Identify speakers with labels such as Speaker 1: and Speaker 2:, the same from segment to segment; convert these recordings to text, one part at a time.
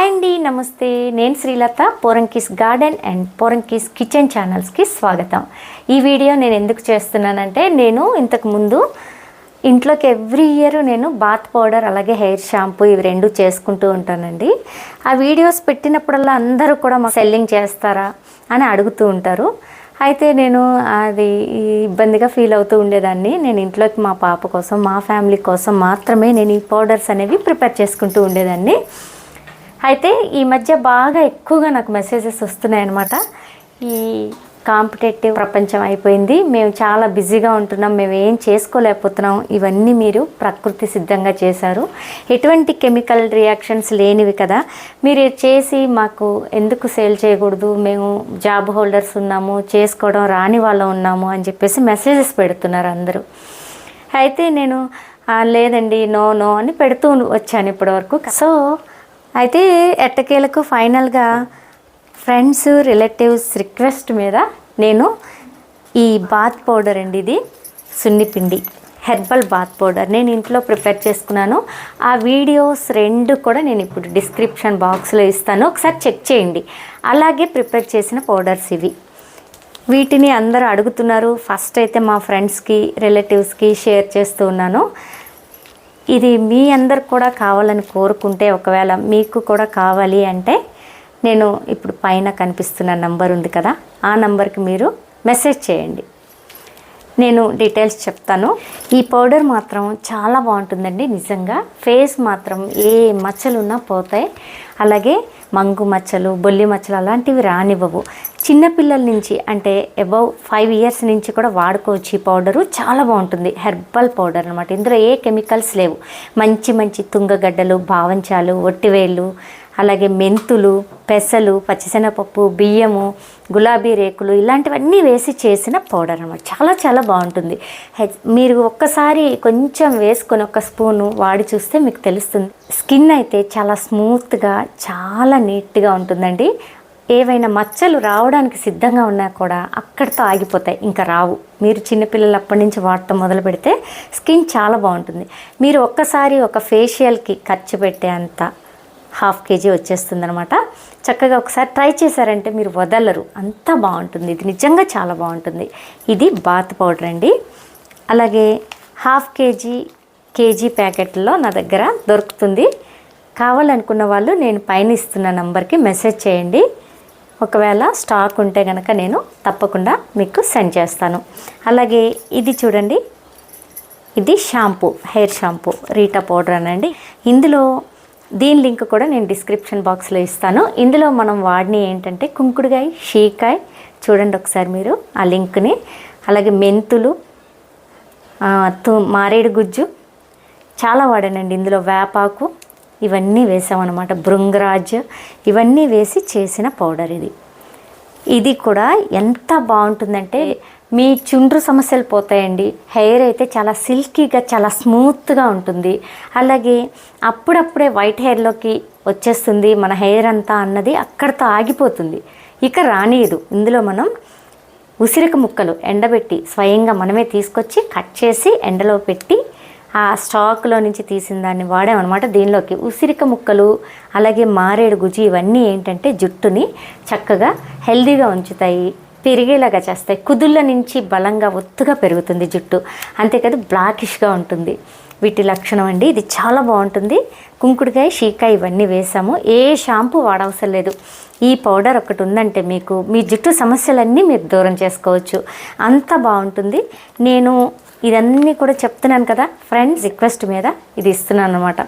Speaker 1: Hi అండి నమస్తే. నేను Srilatha Porankis garden and Porankis kitchen ఛానల్స్కి స్వాగతం. ఈ వీడియో నేను ఎందుకు చేస్తున్నానంటే నేను ఇంతకుముందు ఇంట్లోకి ఎవ్రీ ఇయర్ నేను బాత్ పౌడర్ అలాగే హెయిర్ షాంపూ ఇవి రెండు చేసుకుంటూ ఉంటానండి. ఆ వీడియోస్ పెట్టినప్పుడల్లా అందరూ కూడా మా సెల్లింగ్ చేస్తారా అని అడుగుతూ ఉంటారు. అయితే నేను అది ఇబ్బందిగా ఫీల్ అవుతూ ఉండేదాన్ని. నేను ఇంట్లోకి మా పాప కోసం మా ఫ్యామిలీ కోసం మాత్రమే నేను ఈ పౌడర్స్ అనేవి ప్రిపేర్ చేసుకుంటూ ఉండేదాన్ని. అయితే ఈ మధ్య బాగా ఎక్కువగా నాకు మెసేజెస్ వస్తున్నాయి అనమాట ఈ కాంపిటేటివ్ ప్రపంచం అయిపోయింది. మేము చాలా బిజీగా ఉంటున్నాం. మేము ఏం చేసుకోలేకపోతున్నాం. ఇవన్నీ మీరు ప్రకృతి సిద్ధంగా చేశారు. ఎటువంటి కెమికల్ రియాక్షన్స్ లేనివి కదా. మీరు చేసి మాకు ఎందుకు సేల్ చేయకూడదు? మేము జాబ్ హోల్డర్స్ ఉన్నాము. చేసుకోవడం రాని వాళ్ళం ఉన్నాము అని చెప్పేసి మెసేజెస్ పెడుతున్నారు అందరూ. అయితే నేను లేదండి. నో నో అని పెడుతూ వచ్చాను ఇప్పటివరకు. సో అయితే ఎట్టకేలకు ఫైనల్గా ఫ్రెండ్స్ రిలేటివ్స్ రిక్వెస్ట్ మీద నేను ఈ బాత్ పౌడర్ అండి ఇది సున్నిపిండి హెర్బల్ బాత్ పౌడర్ నేను ఇంట్లో ప్రిపేర్ చేసుకున్నాను. ఆ వీడియోస్ రెండు కూడా నేను ఇప్పుడు డిస్క్రిప్షన్ బాక్స్లో ఇస్తాను. ఒకసారి చెక్ చేయండి. అలాగే ప్రిపేర్ చేసిన పౌడర్స్ ఇవి. వీటిని అందరూ అడుగుతున్నారు. ఫస్ట్ అయితే మా ఫ్రెండ్స్కి రిలేటివ్స్కి షేర్ చేస్తూ ఉన్నాను. ఇది మీ అందరికి కూడా కావాలని కోరుకుంటే ఒకవేళ మీకు కూడా కావాలి అంటే నేను ఇప్పుడు పైన కనిపిస్తున్న నంబర్ ఉంది కదా ఆ నంబర్కి మీరు మెసేజ్ చేయండి. నేను డీటెయిల్స్ చెప్తాను. ఈ పౌడర్ మాత్రం చాలా బాగుంటుందండి నిజంగా. ఫేస్ మాత్రం ఏ మచ్చలు ఉన్నా పోతాయి. అలాగే మంగు మచ్చలు బొల్లి మచ్చలు అలాంటివి రానివ్వవు. చిన్నపిల్లల నుంచి అంటే అబౌవ్ ఫైవ్ ఇయర్స్ నుంచి కూడా వాడుకోవచ్చు ఈ పౌడరు చాలా బాగుంటుంది. హెర్బల్ పౌడర్ అనమాట ఇందులో ఏ కెమికల్స్ లేవు. మంచి మంచి తుంగగడ్డలు భావంచాలు ఒట్టివేళ్ళు అలాగే మెంతులు పెసలు పచ్చిశనగపప్పు బియ్యము గులాబీ రేకులు ఇలాంటివన్నీ వేసి చేసిన పౌడర్ అనమాట చాలా చాలా బాగుంటుంది. మీరు ఒక్కసారి కొంచెం వేసుకొని ఒక స్పూను వాడి చూస్తే మీకు తెలుస్తుంది. స్కిన్ అయితే చాలా స్మూత్గా చాలా నీట్గా ఉంటుందండి. ఏవైనా మచ్చలు రావడానికి సిద్ధంగా ఉన్నా కూడా అక్కడితో ఆగిపోతాయి ఇంకా రావు. మీరు చిన్నపిల్లలు అప్పటి నుంచి వాడటం మొదలు పెడితే స్కిన్ చాలా బాగుంటుంది. మీరు ఒక్కసారి ఒక ఫేషియల్కి ఖర్చు పెట్టే అంత హాఫ్ కేజీ వచ్చేస్తుంది అనమాట చక్కగా ఒకసారి ట్రై చేశారంటే మీరు వదలరు. అంత బాగుంటుంది. ఇది నిజంగా చాలా బాగుంటుంది. ఇది బాత్ పౌడర్ అండి. అలాగే హాఫ్ కేజీ కేజీ ప్యాకెట్లో నా దగ్గర దొరుకుతుంది. కావాలనుకున్న వాళ్ళు నేను పైన ఇస్తున్న నంబర్కి మెసేజ్ చేయండి. ఒకవేళ స్టాక్ ఉంటే కనుక నేను తప్పకుండా మీకు సెండ్ చేస్తాను. అలాగే ఇది చూడండి. ఇది shampoo hair shampoo reetha powder అనండి. ఇందులో దీని లింక్ కూడా నేను డిస్క్రిప్షన్ బాక్స్లో ఇస్తాను. ఇందులో మనం వాడిన ఏంటంటే కుంకుడుగాయ షీకాయ్ చూడండి ఒకసారి మీరు ఆ లింక్ని. అలాగే మెంతులు తు మారేడు గుజ్జు చాలా వాడానండి ఇందులో వేపాకు. ఇవన్నీ వేసామన్నమాట. భృంగరాజ్. ఇవన్నీ వేసి చేసిన పౌడర్ ఇది. ఇది కూడా ఎంత బాగుంటుందంటే మీ చుండ్రు సమస్యలు పోతాయండి. హెయిర్ అయితే చాలా సిల్కీగా చాలా స్మూత్గా ఉంటుంది. అలాగే అప్పుడప్పుడే వైట్ హెయిర్లోకి వచ్చేస్తుంది మన హెయిర్ అంతా అన్నది అక్కడితో ఆగిపోతుంది. ఇక రానియదు. ఇందులో మనం ఉసిరిక ముక్కలు ఎండబెట్టి స్వయంగా మనమే తీసుకొచ్చి కట్ చేసి ఎండలో పెట్టి ఆ స్టాక్లో నుంచి తీసిన దాన్ని వాడామన్నమాట. దీనిలోకి ఉసిరిక ముక్కలు అలాగే మారేడు గుజ్జు ఇవన్నీ ఏంటంటే జుట్టుని చక్కగా హెల్దీగా ఉంచుతాయి. పెరిగేలాగా చేస్తాయి. కుదుళ్ళ నుంచి బలంగా ఒత్తుగా పెరుగుతుంది జుట్టు. అంతేకాదు బ్లాకిష్గా ఉంటుంది. వీటి లక్షణం అండి ఇది చాలా బాగుంటుంది. కుంకుడుకాయ షీకాయ ఇవన్నీ వేసాము. ఏ షాంపూ వాడవసరం లేదు. ఈ పౌడర్ ఒకటి ఉందంటే మీకు మీ జుట్టు సమస్యలన్నీ మీరు దూరం చేసుకోవచ్చు. అంత బాగుంటుంది. నేను ఇదన్నీ కూడా చెప్తున్నాను కదా ఫ్రెండ్స్ రిక్వెస్ట్ మీద ఇది ఇస్తున్నాను అనమాట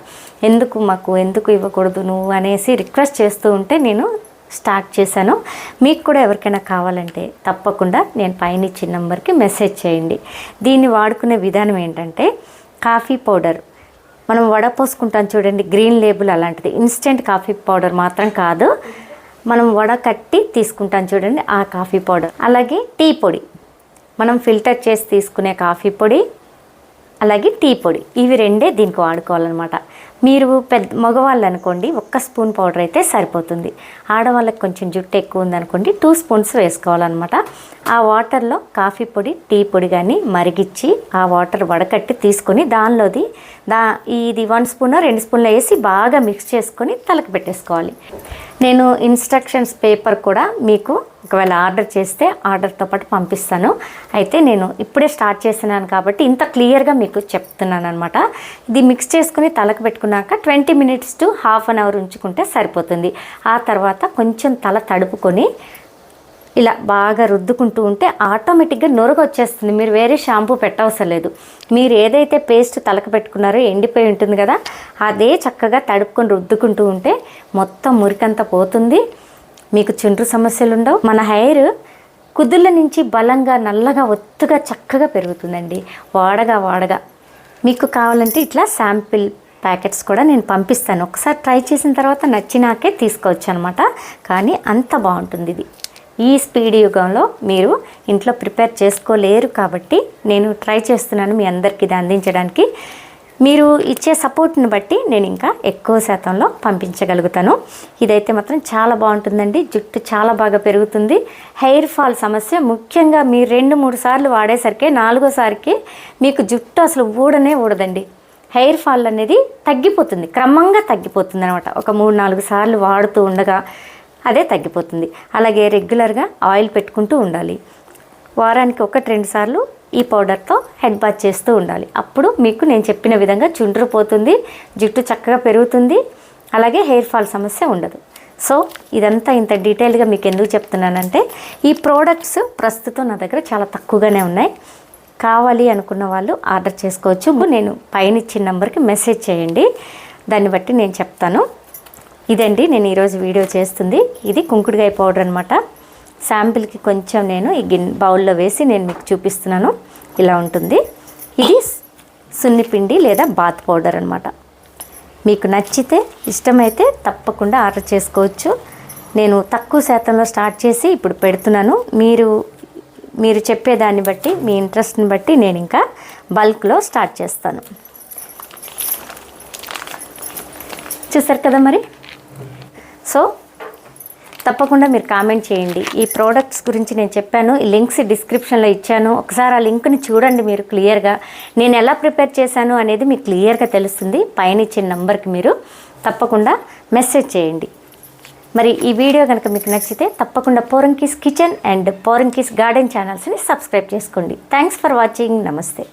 Speaker 1: ఎందుకు మాకు ఎందుకు ఇవ్వకూడదు నువ్వు అనేసి రిక్వెస్ట్ చేస్తూ ఉంటే నేను స్టార్ట్ చేశాను. మీకు కూడా ఎవరికైనా కావాలంటే తప్పకుండా నేను పైన ఇచ్చిన నెంబర్కి మెసేజ్ చేయండి. దీన్ని వాడుకునే విధానం ఏంటంటే కాఫీ పౌడర్ మనం వడ పోసుకుంటాం చూడండి గ్రీన్ లేబుల్ అలాంటిది. ఇన్స్టెంట్ కాఫీ పౌడర్ మాత్రం కాదు. మనం వడ కట్టి తీసుకుంటాం చూడండి ఆ కాఫీ పౌడర్ అలాగే టీ పొడి. మనం ఫిల్టర్ చేసి తీసుకునే కాఫీ పొడి అలాగే టీ పొడి. ఇవి రెండే దీనికి వాడుకోవాలన్నమాట. మీరు పెద్ద మగవాళ్ళు అనుకోండి ఒక్క స్పూన్ పౌడర్ అయితే సరిపోతుంది. ఆడవాళ్ళకి కొంచెం జుట్టు ఎక్కువ ఉందనుకోండి టూ స్పూన్స్ వేసుకోవాలన్నమాట. ఆ వాటర్లో కాఫీ పొడి టీ పొడి కానీ మరిగిచ్చి ఆ వాటర్ వడకట్టి తీసుకొని దానిలోది దా ఇది వన్ స్పూన్ రెండు స్పూన్లు వేసి బాగా మిక్స్ చేసుకొని తలకు పెట్టేసుకోవాలి. నేను ఇన్స్ట్రక్షన్స్ పేపర్ కూడా మీకు ఒకవేళ ఆర్డర్ చేస్తే ఆర్డర్తో పాటు పంపిస్తాను. అయితే నేను ఇప్పుడే స్టార్ట్ చేస్తున్నాను కాబట్టి ఇంత క్లియర్గా మీకు చెప్తున్నాను అనమాట ఇది మిక్స్ చేసుకుని తలకు పెట్టుకున్నాక twenty minutes to half an hour ఉంచుకుంటే సరిపోతుంది. ఆ తర్వాత కొంచెం తల తడుపుకొని ఇలా బాగా రుద్దుకుంటూ ఉంటే ఆటోమేటిక్గా నొరగ వచ్చేస్తుంది మీరు వేరే షాంపూ పెట్టవసరం లేదు. మీరు ఏదైతే పేస్ట్ తలకు పెట్టుకున్నారో ఎండిపోయి ఉంటుంది కదా అదే చక్కగా తడుపుకొని రుద్దుకుంటూ ఉంటే మొత్తం మురికంతా పోతుంది. మీకు చుండ్రు సమస్యలు ఉండవు. మన హెయిర్ కుదుళ్ళ నుంచి బలంగా నల్లగా ఒత్తుగా చక్కగా పెరుగుతుందండి. వాడగా వాడగా. మీకు కావాలంటే ఇట్లా శాంపిల్ ప్యాకెట్స్ కూడా నేను పంపిస్తాను. ఒకసారి ట్రై చేసిన తర్వాత నచ్చినాకే తీసుకోవచ్చు అనమాట కానీ అంత బాగుంటుంది ఇది. ఈ స్పీడ్ యుగంలో మీరు ఇంట్లో ప్రిపేర్ చేసుకోలేరు కాబట్టి నేను ట్రై చేస్తున్నాను మీ అందరికీ ఇది అందించడానికి. మీరు ఇచ్చే సపోర్ట్ని బట్టి నేను ఇంకా ఎక్కువ శాతంలో పంపించగలుగుతాను. ఇదైతే మాత్రం చాలా బాగుంటుందండి. జుట్టు చాలా బాగా పెరుగుతుంది. హెయిర్ ఫాల్ సమస్య ముఖ్యంగా మీరు రెండు మూడు సార్లు వాడేసరికి నాలుగోసారికి మీకు జుట్టు అసలు ఊడనే ఊడదండి. హెయిర్ ఫాల్ అనేది తగ్గిపోతుంది. క్రమంగా తగ్గిపోతుంది అనమాట ఒక మూడు నాలుగు సార్లు వాడుతూ ఉండగా అదే తగ్గిపోతుంది. అలాగే రెగ్యులర్గా ఆయిల్ పెట్టుకుంటూ ఉండాలి. వారానికి ఒకటి రెండు సార్లు ఈ పౌడర్తో హెడ్ బాత్ చేస్తూ ఉండాలి. అప్పుడు మీకు నేను చెప్పిన విధంగా చుండ్రు పోతుంది జుట్టు చక్కగా పెరుగుతుంది అలాగే హెయిర్ ఫాల్ సమస్య ఉండదు. సో ఇదంతా ఇంత డీటెయిల్గా మీకు ఎందుకు చెప్తున్నానంటే ఈ ప్రోడక్ట్స్ ప్రస్తుతం నా దగ్గర చాలా తక్కువగానే ఉన్నాయి. కావాలి అనుకున్న వాళ్ళు ఆర్డర్ చేసుకోవచ్చు. నేను పైన ఇచ్చిన నెంబర్కి మెసేజ్ చేయండి. దాన్ని బట్టి నేను చెప్తాను. ఇదండి నేను ఈరోజు వీడియో చేస్తుంది. ఇది కుంకుడుగాయ పౌడర్ అనమాట శాంపిల్కి కొంచెం నేను ఈ గిన్ బౌల్లో వేసి నేను మీకు చూపిస్తున్నాను. ఇలా ఉంటుంది. ఇది సున్నిపిండి లేదా బాత్ పౌడర్ అనమాట మీకు నచ్చితే ఇష్టమైతే తప్పకుండా ఆర్డర్ చేసుకోవచ్చు. నేను తక్కువ శాతంలో స్టార్ట్ చేసి ఇప్పుడు పెడుతున్నాను. మీరు మీరు చెప్పేదాన్ని బట్టి మీ ఇంట్రెస్ట్ని బట్టి నేను ఇంకా బల్క్లో స్టార్ట్ చేస్తాను. చూసారు కదా మరి? సో తప్పకుండా మీరు కామెంట్ చేయండి. ఈ ప్రోడక్ట్స్ గురించి నేను చెప్పాను ఈ లింక్స్ డిస్క్రిప్షన్లో ఇచ్చాను. ఒకసారి ఆ లింక్ని చూడండి మీరు క్లియర్గా నేను ఎలా ప్రిపేర్ చేశాను అనేది మీకు క్లియర్గా తెలుస్తుంది. పైన ఇచ్చిన నెంబర్కి మీరు తప్పకుండా మెసేజ్ చేయండి. మరి ఈ వీడియో కనుక మీకు నచ్చితే తప్పకుండా Poranki's kitchen and Poranki's garden ఛానల్స్ని subscribe చేసుకోండి. థ్యాంక్స్ ఫర్ వాచింగ్ నమస్తే